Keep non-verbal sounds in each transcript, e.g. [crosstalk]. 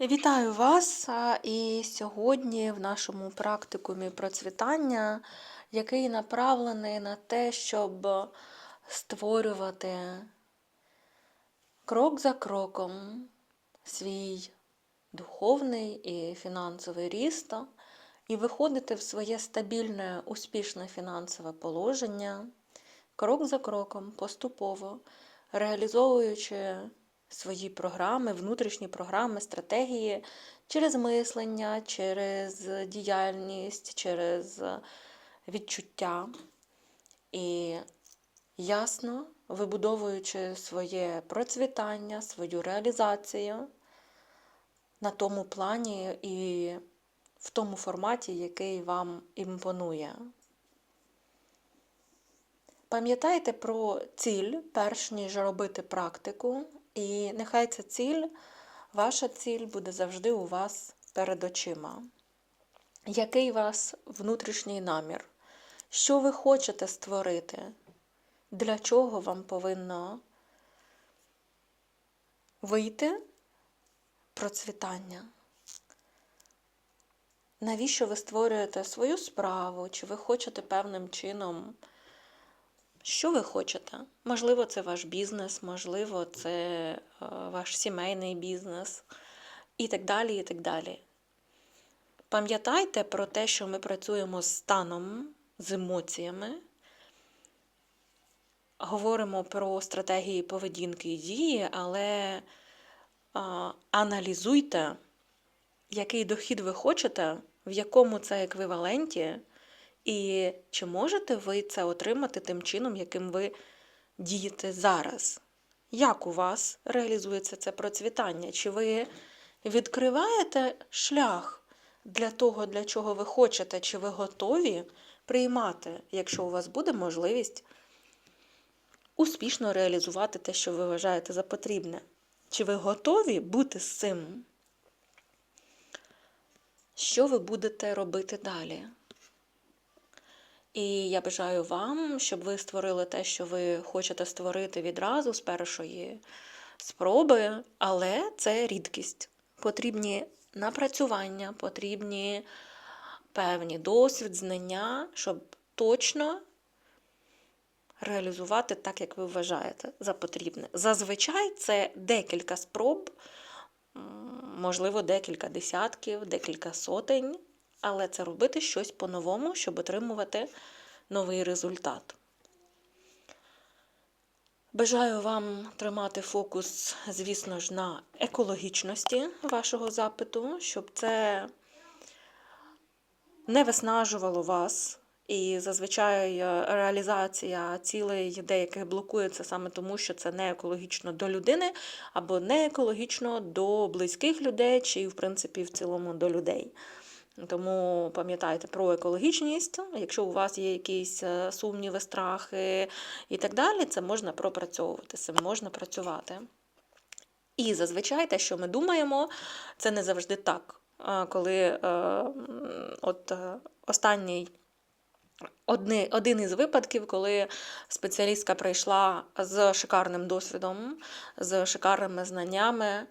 Вітаю вас! І сьогодні в нашому практикумі процвітання, який направлений на те, щоб створювати крок за кроком свій духовний і фінансовий ріст і виходити в своє стабільне, успішне фінансове положення, крок за кроком, поступово, реалізовуючи свої програми, внутрішні програми, стратегії через мислення, через діяльність, через відчуття. І ясно вибудовуючи своє процвітання, свою реалізацію на тому плані і в тому форматі, який вам імпонує. Пам'ятайте про ціль, перш ніж робити практику, і нехай ця ціль, ваша ціль буде завжди у вас перед очима. Який вас внутрішній намір? Що ви хочете створити? Для чого вам повинно вийти процвітання? Навіщо ви створюєте свою справу? Чи ви хочете певним чином? Що ви хочете? Можливо, це ваш бізнес, можливо, це е, ваш сімейний бізнес і так далі. і так далі. Пам'ятайте про те, що ми працюємо з станом, з емоціями, говоримо про стратегії поведінки і дії, але аналізуйте, який дохід ви хочете, в якому це еквіваленті. І чи можете ви це отримати тим чином, яким ви дієте зараз? Як у вас реалізується це процвітання? Чи ви відкриваєте шлях для того, для чого ви хочете, чи ви готові приймати, якщо у вас буде можливість успішно реалізувати те, що ви вважаєте за потрібне? Чи ви готові бути з цим? Що ви будете робити далі? І я бажаю вам, щоб ви створили те, що ви хочете створити відразу з першої спроби, але це рідкість. Потрібні напрацювання, потрібні певні досвід, знання, щоб точно реалізувати так, як ви вважаєте за потрібне. Зазвичай це декілька спроб, можливо, декілька десятків, декілька сотень але це робити щось по-новому, щоб отримувати новий результат. Бажаю вам тримати фокус, звісно ж, на екологічності вашого запиту, щоб це не виснажувало вас. І зазвичай реалізація цілей деяких блокується саме тому, що це не екологічно до людини, або не екологічно до близьких людей, чи, в принципі, в цілому до людей. Тому пам'ятайте про екологічність. Якщо у вас є якісь е, сумніви, страхи і так далі, це можна пропрацьовувати, це можна працювати. І зазвичай те, що ми думаємо, це не завжди так. Коли е, от е, останній одни, один із випадків, коли спеціалістка прийшла з шикарним досвідом, з шикарними знаннями.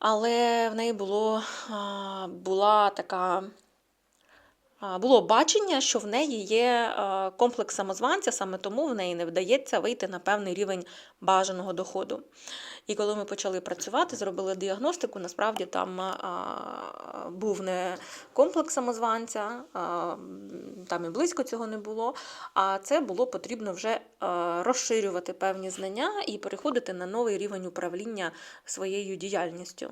Але в неї було, була така. Було бачення, що в неї є комплекс самозванця, саме тому в неї не вдається вийти на певний рівень бажаного доходу. І коли ми почали працювати, зробили діагностику, насправді там а, був не комплекс самозванця, а, там і близько цього не було. А це було потрібно вже розширювати певні знання і переходити на новий рівень управління своєю діяльністю.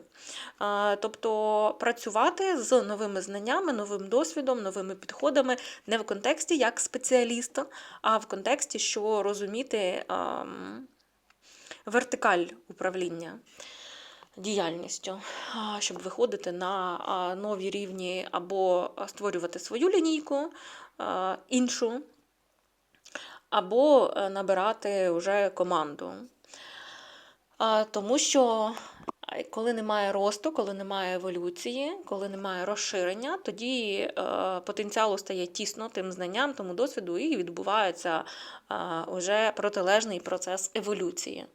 А, тобто працювати з новими знаннями, новим досвідом, новими підходами, не в контексті як спеціаліста, а в контексті, що розуміти. А, вертикаль управління діяльністю, щоб виходити на нові рівні або створювати свою лінійку іншу, або е, набирати вже команду. Тому що коли немає росту, коли немає еволюції, коли немає розширення, тоді е, потенціалу стає тісно тим знанням, тому досвіду, і відбувається вже протилежний процес еволюції.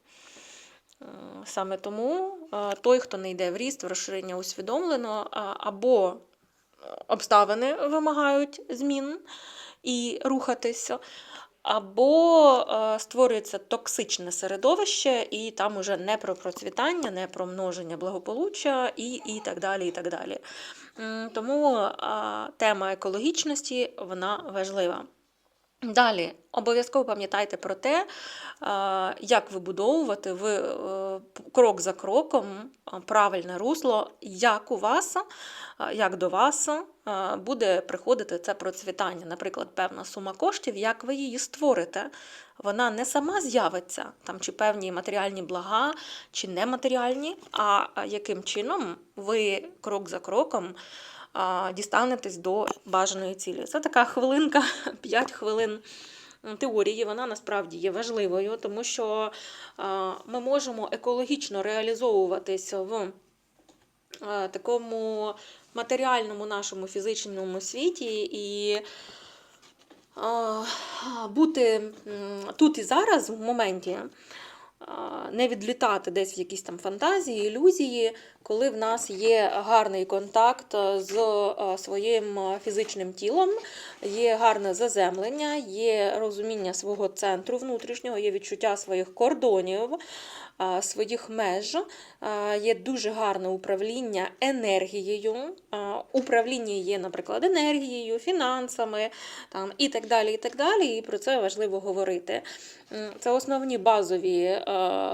Саме тому е, той, хто не йде в ріст, в розширення усвідомлено, або обставини вимагають змін і рухатися, або е, створюється токсичне середовище, і там уже не про процвітання, не про множення благополуччя і, і так далі. і так далі. Тому тема екологічності вона важлива. Далі, обов'язково пам'ятайте про те, е, як вибудовувати ви е, крок за кроком е, правильне русло, як у вас, як до вас буде приходити це процвітання. Наприклад, певна сума коштів, як ви її створите. Вона не сама з'явиться, там чи певні матеріальні блага, чи нематеріальні, а яким чином ви крок за кроком дістанетесь до бажаної цілі. Це така хвилинка, [laughs] 5 хвилин теорії. Вона насправді є важливою, тому що ми можемо екологічно реалізовуватися в такому матеріальному нашому фізичному світі і бути тут і зараз в моменті. Не відлітати десь в якісь там фантазії, ілюзії, коли в нас є гарний контакт з е, своїм фізичним тілом, є гарне заземлення, є розуміння свого центру внутрішнього, є відчуття своїх кордонів, своїх меж, є дуже гарне управління енергією. Управління є, наприклад, енергією, фінансами там, і так далі. І так далі. І про це важливо говорити. Це основні базові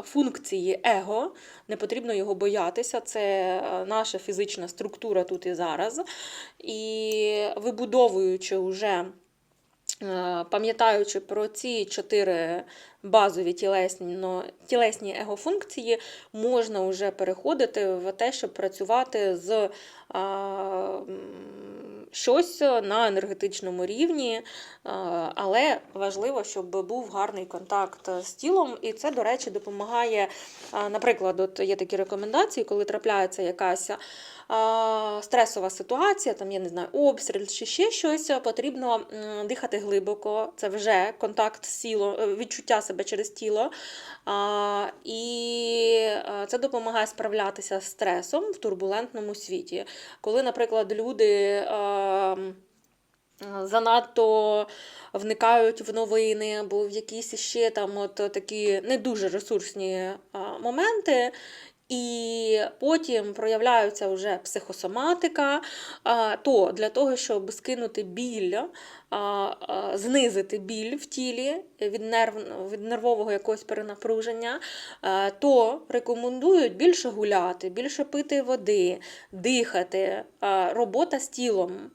функції его. Не потрібно його боятися. Це наша фізична структура тут і зараз. І вибудовуючи вже Пам'ятаючи про ці чотири базові тілесно, тілесні егофункції, можна вже переходити в те, щоб працювати з а, щось на енергетичному рівні, а, але важливо, щоб був гарний контакт з тілом, і це, до речі, допомагає. Наприклад, от є такі рекомендації, коли трапляється якась стресова ситуація, там я не знаю, обстріл чи ще щось, потрібно дихати глибоко. Це вже контакт з тілом, е, відчуття себе через тіло. І е, це допомагає справлятися з стресом в турбулентному світі. Коли, наприклад, люди. Занадто вникають в новини або в якісь ще там от такі не дуже ресурсні моменти, і потім проявляється вже психосоматика, то для того, щоб скинути біль, знизити біль в тілі від, нерв, від нервового якогось перенапруження, то рекомендують більше гуляти, більше пити води, дихати, робота з тілом.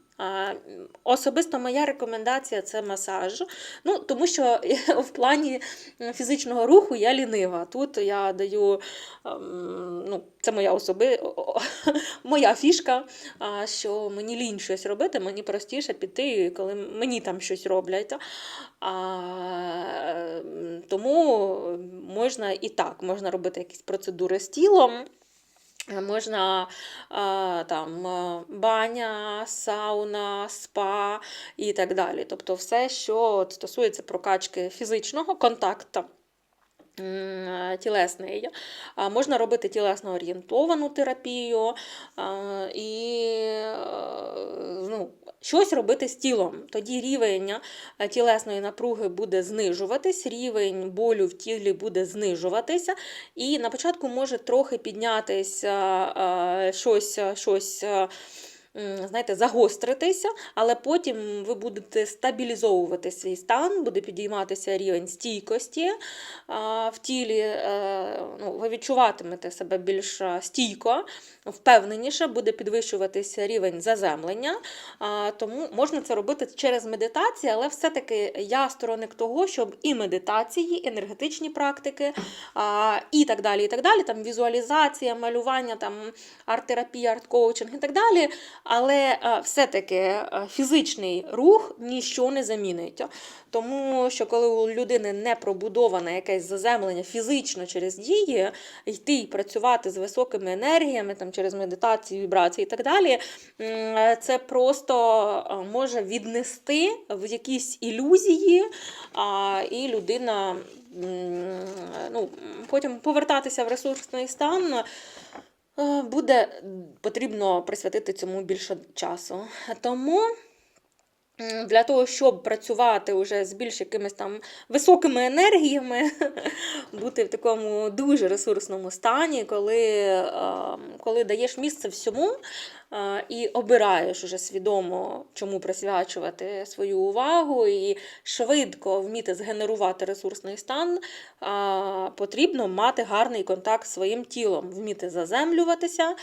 Особисто моя рекомендація це масаж. Ну, тому що [laughs] в плані фізичного руху я лінива. Тут я даю, ем, ну, це моя особи, [laughs] моя фішка, що мені лінь щось робити, мені простіше піти, коли мені там щось роблять. Ем, тому можна і так, можна робити якісь процедури з тілом. Можна там баня, сауна, спа і так далі. Тобто все, що стосується прокачки фізичного контакту. М, Тілесний. Можна робити тілесно орієнтовану терапію і е, ну, щось робити з тілом. Тоді рівень е, тілесної напруги буде знижуватись, рівень болю в тілі буде знижуватися, і на початку може трохи піднятися е, щось, щось. Е, Знаєте, загостритися, але потім ви будете стабілізовувати свій стан, буде підійматися рівень стійкості в тілі. е, Ну, ви відчуватимете себе більш стійко, впевненіше, буде підвищуватися рівень заземлення. Тому можна це робити через медитацію, але все-таки я сторонник того, щоб і медитації, енергетичні практики, і так далі, і так далі, там візуалізація, малювання, там арт-терапія, арт-коучинг і так далі. Але е, все-таки е, фізичний рух ніщо не замінить. Тому що коли у людини не пробудоване якесь заземлення фізично через дії, йти і працювати з високими енергіями, там, через медитацію, вібрації і так далі, це просто е, може віднести в якісь ілюзії, і людина ну, потім повертатися в ресурсний стан. Е, Буде потрібно присвятити цьому більше часу. Тому для того, щоб працювати вже з більш якимись там високими енергіями, [laughs] бути в такому дуже ресурсному стані, коли, е, коли даєш місце всьому і обираєш уже свідомо, чому присвячувати свою увагу, і швидко вміти згенерувати ресурсний стан, потрібно мати гарний контакт з своїм тілом, вміти заземлюватися, е,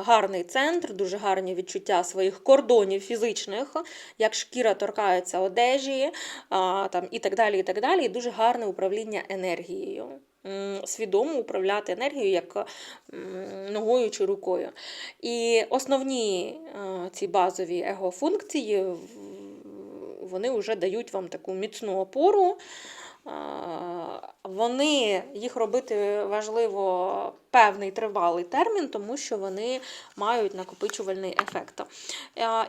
гарний центр, дуже гарні відчуття своїх кордонів фізичних, як шкіра торкається одежі, там, і так далі, і так далі. І дуже гарне управління енергією. Свідомо управляти енергією як ногою чи рукою. І основні е, ці базові его-функції, вони вже дають вам таку міцну опору. Вони їх робити важливо певний тривалий термін, тому що вони мають накопичувальний ефект.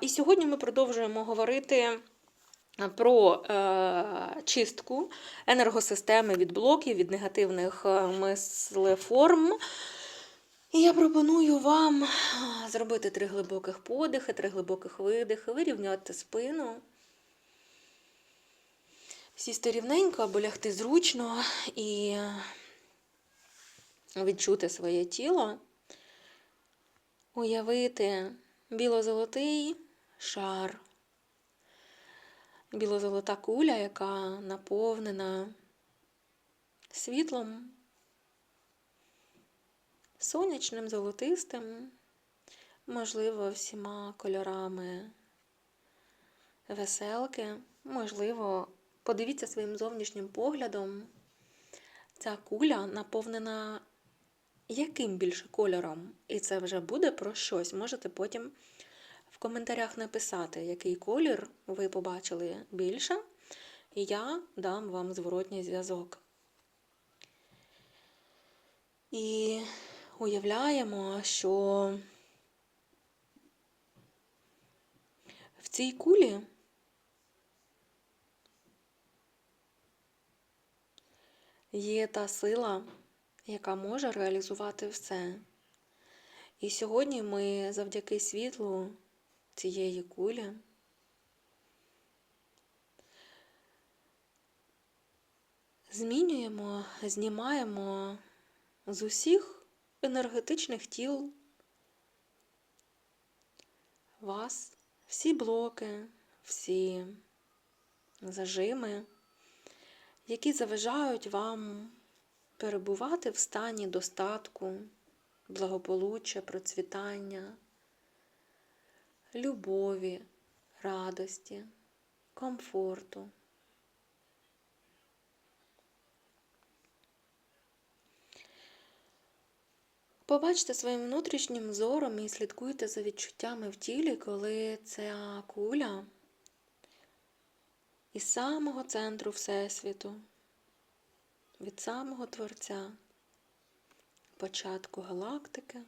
І сьогодні ми продовжуємо говорити про е, чистку енергосистеми від блоків, від негативних е, мислеформ. І я пропоную вам зробити три глибоких подихи, три глибоких видихи, вирівняти спину. Сісти рівненько або лягти зручно і відчути своє тіло, уявити біло-золотий шар, біло-золота куля, яка наповнена світлом, сонячним, золотистим, можливо, всіма кольорами веселки, можливо, подивіться своїм зовнішнім поглядом. Ця куля наповнена яким більше кольором? І це вже буде про щось. Можете потім коментарях написати, який колір ви побачили більше, і я дам вам зворотній зв'язок. І уявляємо, що в цій кулі є та сила, яка може реалізувати все. І сьогодні ми завдяки світлу цієї кулі. Змінюємо, знімаємо з усіх енергетичних тіл вас всі блоки, всі зажими, які заважають вам перебувати в стані достатку, благополуччя, процвітання, любові, радості, комфорту. Побачте своїм внутрішнім зором і слідкуйте за відчуттями в тілі, коли ця куля із самого центру Всесвіту, від самого Творця, початку галактики,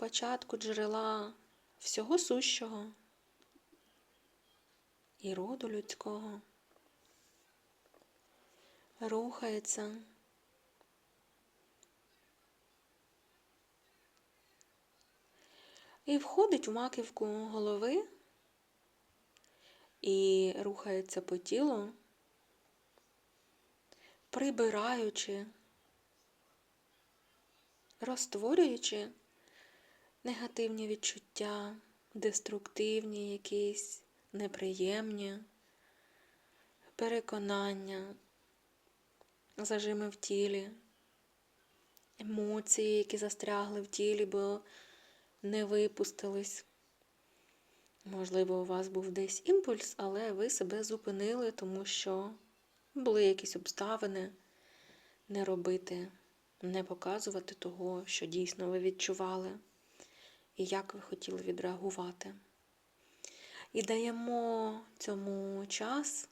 початку джерела всього сущого і роду людського, рухається. І входить у маківку голови і рухається по тілу, прибираючи, розтворюючи негативні відчуття, деструктивні якісь, неприємні, переконання, зажими в тілі, емоції, які застрягли в тілі, бо не випустились. Можливо, у вас був десь імпульс, але ви себе зупинили, тому що були якісь обставини не робити, не показувати того, що дійсно ви відчували. І як ви хотіли відреагувати. І даємо цьому час,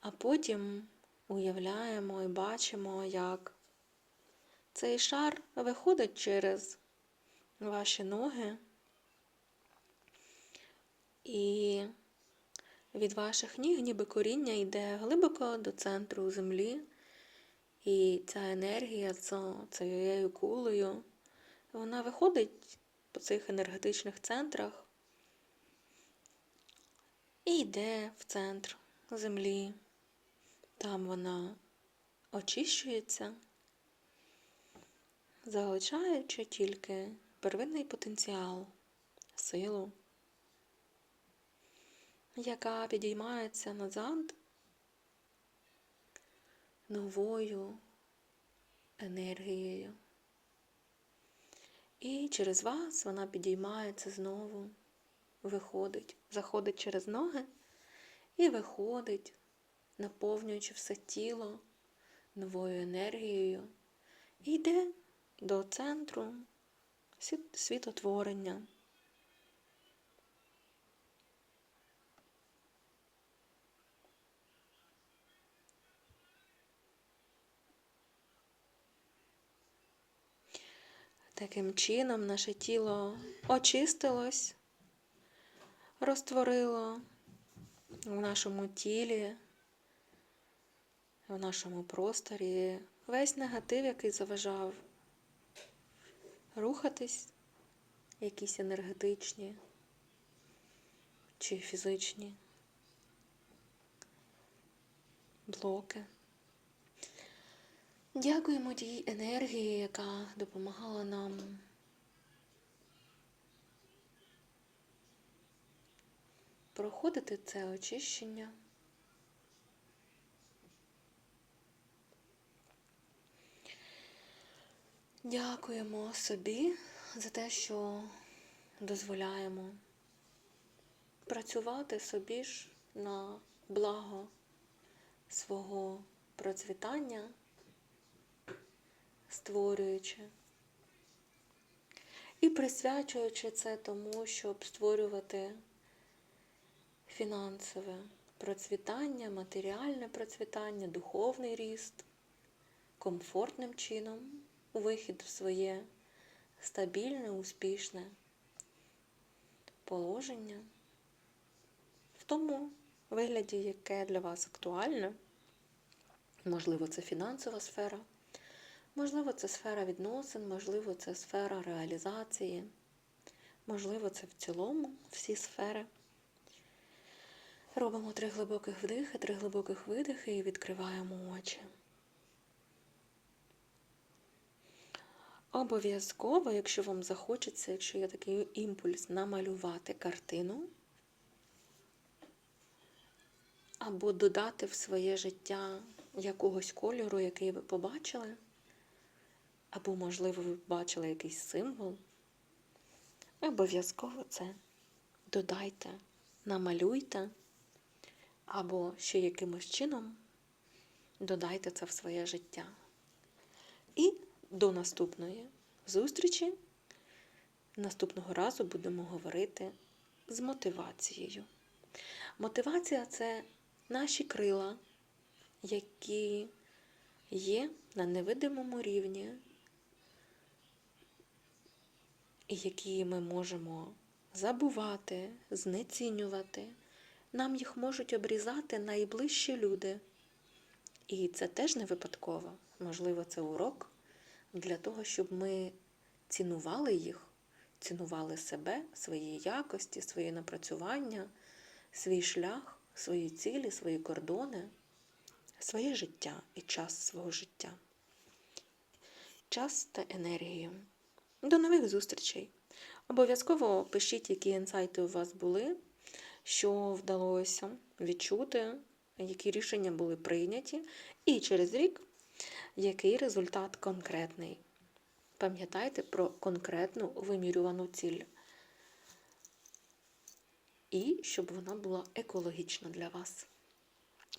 а потім уявляємо і бачимо, як цей шар виходить через ваші ноги. І від ваших ніг ніби коріння йде глибоко до центру землі, і ця енергія цією кулею, вона виходить по цих енергетичних центрах і йде в центр землі. Там вона очищується, залишаючи тільки первинний потенціал, силу яка підіймається назад новою енергією. І через вас вона підіймається знову, виходить, заходить через ноги і виходить, наповнюючи все тіло новою енергією, і йде до центру світотворення. Таким чином наше тіло очистилось, розтворило в нашому тілі, в нашому просторі весь негатив, який заважав рухатись, якісь енергетичні чи фізичні блоки. Дякуємо тій енергії, яка допомагала нам проходити це очищення. Дякуємо собі за те, що дозволяємо працювати собі ж на благо свого процвітання створюючи. І присвячуючи це тому, щоб створювати фінансове процвітання, матеріальне процвітання, духовний ріст, комфортним чином у вихід в своє стабільне, успішне положення, в тому вигляді, яке для вас актуальне, можливо, це фінансова сфера. Можливо, це сфера відносин, можливо, це сфера реалізації, можливо, це в цілому всі сфери. Робимо три глибоких вдихи, три глибоких видихи і відкриваємо очі. Обов'язково, якщо вам захочеться, якщо є такий імпульс, намалювати картину або додати в своє життя якогось кольору, який ви побачили. Або, можливо, ви бачили якийсь символ. Обов'язково це додайте, намалюйте, або ще якимось чином додайте це в своє життя. І до наступної зустрічі наступного разу будемо говорити з мотивацією. Мотивація це наші крила, які є на невидимому рівні які ми можемо забувати, знецінювати. Нам їх можуть обрізати найближчі люди. І це теж не випадково. Можливо, це урок для того, щоб ми цінували їх, цінували себе, свої якості, свої напрацювання, свій шлях, свої цілі, свої кордони, своє життя і час свого життя. Час та енергію. До нових зустрічей! Обов'язково пишіть, які інсайти у вас були, що вдалося відчути, які рішення були прийняті, і через рік який результат конкретний. Пам'ятайте про конкретну вимірювану ціль. І щоб вона була екологічна для вас.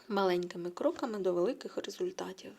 Маленькими кроками до великих результатів.